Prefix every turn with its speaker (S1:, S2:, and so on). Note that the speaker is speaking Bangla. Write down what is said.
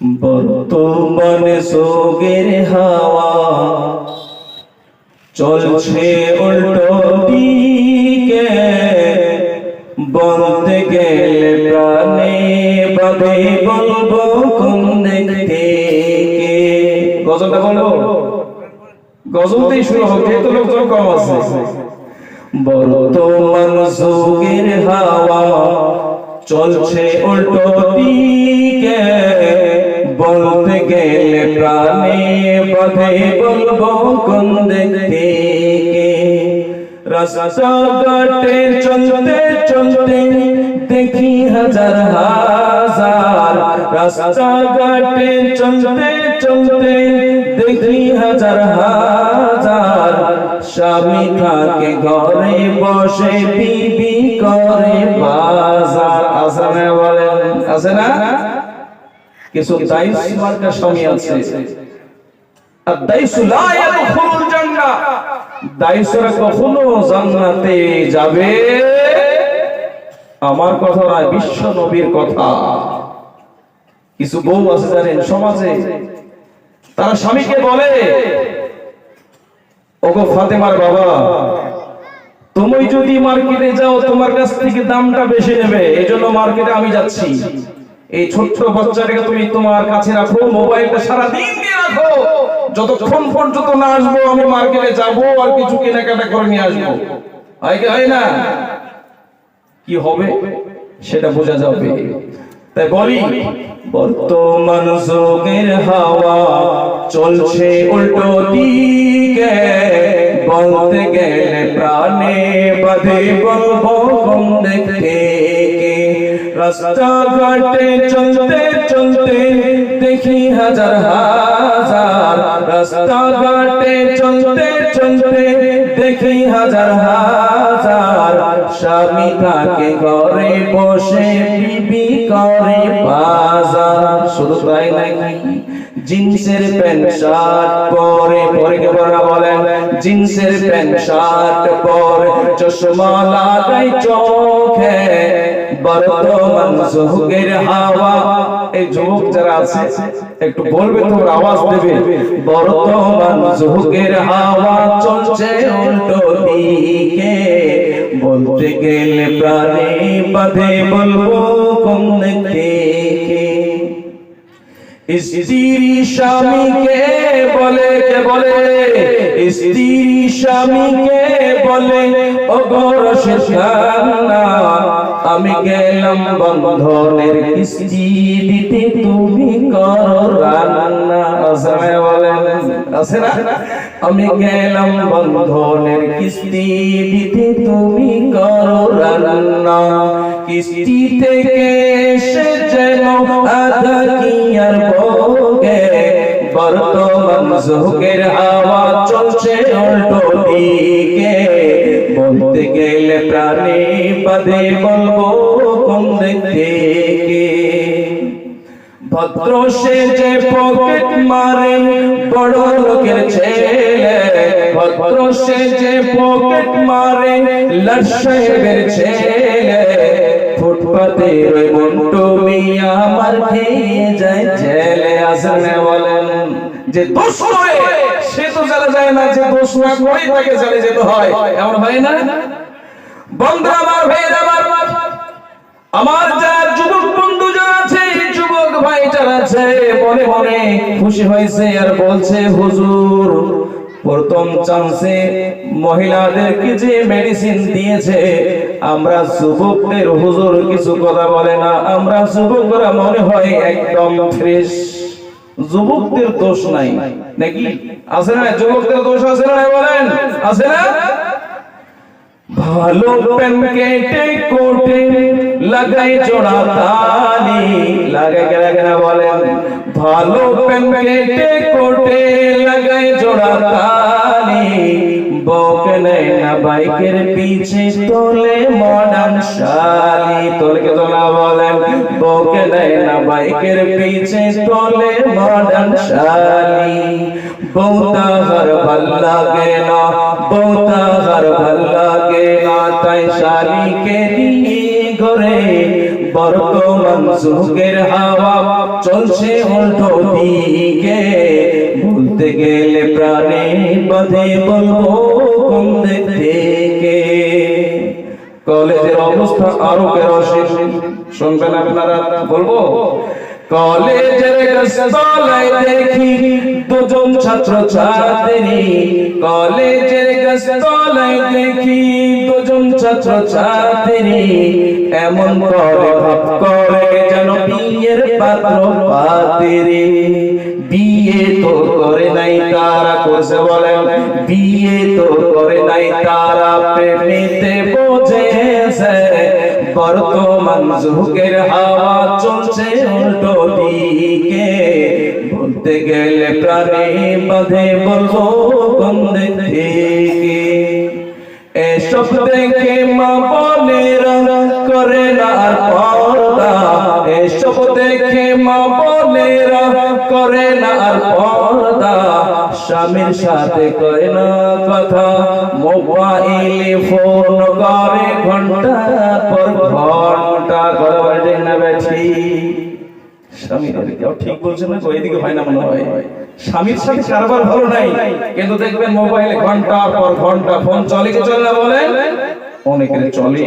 S1: বর্তমানে সোগের হাওয়া। চলছে উল্টো দিকে বলতে গেলে প্রাণে বাদে বলব কোন থেকে গজলটা গজলতেই শুরু তো কম আছে। বর্তমান যুগের হাওয়া। চলছে উল্টো দিকে পথে বলব কোন রাস্তা চলতে চলতে দেখি হাজার হাজার। চলতে চলতে দেখি হাজার হাজার। স্বামী থাকে ঘরে বসে, বিবি করে বাজার। না বলেন? আছে না? কিছু মার্কা স্বামী আছে। আমার কথা নয় বিশ্ব নবীর কথা। কিছু বউ আছে জানেন, সমাজে। তারা স্বামীকে বলে, ওগো ফাতেমার বাবা, তুমি যদি মার্কেটে যাও, তোমার কাছ থেকে দামটা বেশি নেবে। এই জন্য মার্কেটে আমি যাচ্ছি। এই ছোট্ট বাচ্চাটাকে তুমি তোমার কাছে রাখো, মোবাইলটা সারা দিন দিয়ে রাখো। যতক্ষণ পর্যন্ত না আসব, আমি মার্কেটে যাব আর কিছু কেনাকাটা করে নিয়ে আসব। হয় না? কি হবে? সেটা বোঝা যাবে। তাই বলি, বর্তমান যুগের হাওয়া চলছে উল্টো দিকে। বলতে গেলে প্রাণে বাধে বলব কোন দিক রাস্তা ঘাটে চলতে চলতে দেখি হাজার হাজার রাস্তা ঘাটে চলতে চলতে দেখি হাজার হাজার স্বামী থাকে ঘরে বসে বিবি করে বাজার। শুধু তাই নাকি? জিন্সের প্যান্ট শার্ট পরে পরে কে বলা বলেন? জিন্সের প্যান্ট শার্ট পরে চশমা লাগাই চোখে। বর্তমান যুগের হাওয়া একটু বলবে তোমরা আওয়াজ দেবে। বর্তমান যুগের হাওয়া, চলছে দিকে। বলতে গেলে প্রাণে বাধে বলব কোন স্ত্রী স্বামীকে বলে, কে বলে? স্ত্রী স্বামীকে বলে শেষানা আমি গেলাম বন্ধনের কিস্তি দিতে, তুমি করো রান্না। আমি গেলাম বন্ধনের কিস্তি দিতে, তুমি করো রান্না। কিস্তি থেকে যুগের হাওয়া চলছে উল্টো দিকে। বলতে গেলে প্রাণী বাদে বলব কোন দিক ভদ্র সে যে পকেট মারে, বড় লোকের ছেলে। ভদ্র সে যে পকেট মারে লাট ছেলে। ফুটপাতে মন্টু মিয়া আমার খেয়ে যায় ছেলে আসনে বলেন যে দোষ করে সে তো চলে যায় না, যে দোষ না করে তাকে চলে যেতে হয়। এমন হয় না? বন্ধু আমার ভাইয়ের, আমার আমার যারা যুবক বন্ধু যারা আছে, যুবক ভাই যারা আছে, মনে মনে খুশি হয়েছে আর বলছে, হুজুর, প্রথম চান্সে মহিলাদেরকে যে মেডিসিন দিয়েছে, আমরা যুবকদের হুজুর কিছু কথা বলে না, আমরা যুবকরা মনে হয় একদম ফ্রেশ যুবকদের দোষ নাই। নাকি? আছে না যুবকদের দোষ আছে না বলেন? আছে না? ভালো পেন কেটে লাগাই জোড়া তালি। লাগাই গেলে গেলে বলেন? ভালো পেন কোটে লাগাই জোড়া তালি। বকে নেয় না বাইকের পিছে তোলে মডার্ন শালি তোলকে তোলা বলেন? না বাইকের পিছে তোলে মডার্ন শালি ভালো লাগে না ঘর ভালো লাগে তাই শালিকে নিয়ে ঘরে বর্তমান যুগের হাওয়া। চলছে উল্টো দিকে গেলে প্রাণে বাঁধে বলব অবস্থা আরও কেরোসিন শুনবেন আপনারা, বলব, কলেজের গাছতলায় দেখি দুজন ছাত্র ছাত্রী কলেজের গাছতলায় দেখি দুজন ছাত্র ছাত্রী এমন করে ভাব করে যেন বিয়ের পাত্র পাত্রী বিয়ে তো করে নাই তারা করছে বলেন, বিয়ে তো করে নাই তারা, প্রেমেতে বোঝেছে বর্তমান যুগের হাওয়া চলছে উল্টো দিকে। বলতে গেলে প্রাণে বাঁধে বলব থেকে এসব দেখে মা বোনেরা করে না পর্দা। এসব দেখে মা বোনেরা করে না পর্দা। স্বামীর সাথে করে না কথা। ফোন করে ঘণ্টা পর ঘণ্টা। করে না স্বামীর সাথে কারবার ভালো নাই। কিন্তু দেখবেন মোবাইলে ঘণ্টা পর ঘণ্টা ফোন চলে চলে না বলে? অনেকের চলে।